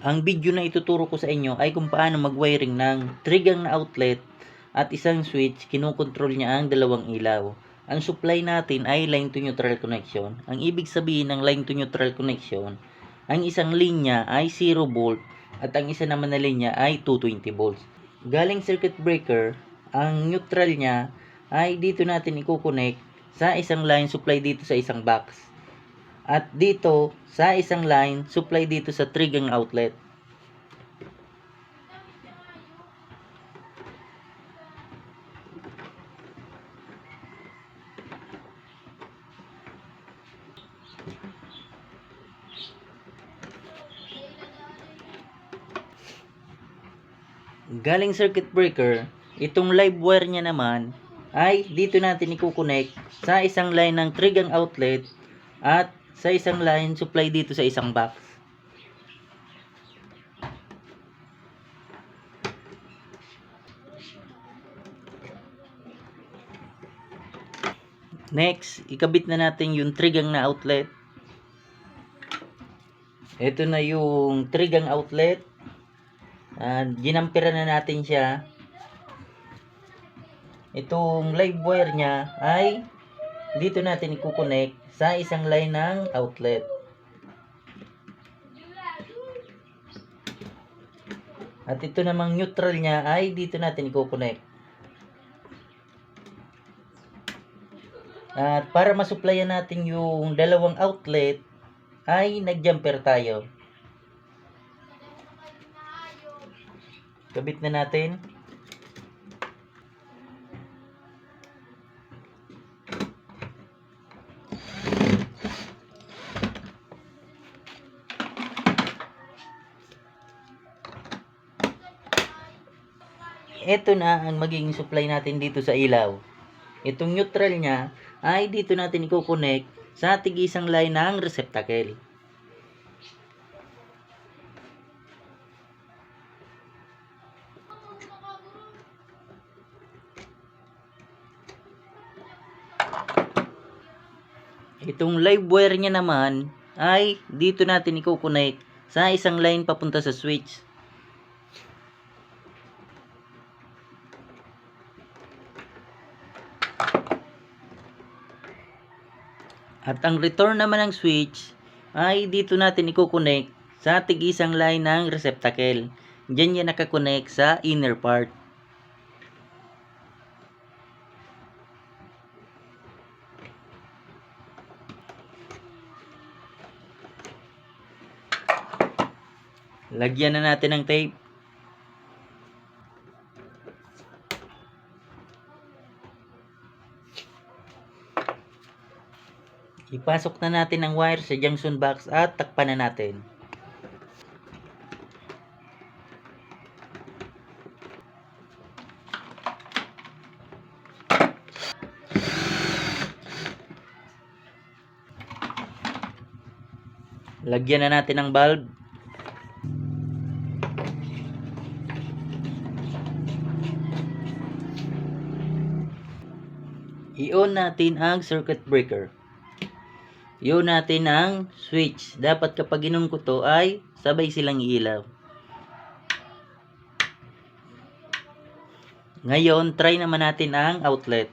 Ang video na ituturo ko sa inyo ay kung paano mag-wiring ng trigang na outlet at isang switch, kinukontrol niya ang dalawang ilaw. Ang supply natin ay line to neutral connection. Ang ibig sabihin ng line to neutral connection, ang isang linya ay 0 volt at ang isa naman na linya ay 220 volts. Galing circuit breaker, ang neutral niya ay dito natin i-connect sa isang line supply dito sa isang box. At dito sa isang line supply dito sa trigang outlet. Galing circuit breaker, itong live wire niya naman ay dito natin i-connect sa isang line ng trigang outlet at sa isang line supply dito sa isang box. Next, ikabit na natin yung trigang na outlet. Ito na yung trigang outlet. Uh, ginampira na natin siya. Itong live wire niya ay dito natin i-connect sa isang line ng outlet. At ito namang neutral niya ay dito natin i-connect. At para masupplyan natin yung dalawang outlet ay nag-jumper tayo. Kabit na natin. Ito na ang magiging supply natin dito sa ilaw. Itong neutral niya ay dito natin i-connect sa tigisang line ng receptacle. Itong live wire niya naman ay dito natin i-connect sa isang line papunta sa switch. At ang return naman ng switch ay dito natin i-connect sa tigisang line ng receptacle. Diyan yan nakakonect sa inner part. Lagyan na natin ng tape. Ipasok na natin ang wire sa junction box at takpan na natin. Lagyan na natin ng bulb. I-on natin ang circuit breaker. I-on natin ang switch. Dapat kapag inong ko to ay sabay silang ilaw. Ngayon, try naman natin ang outlet.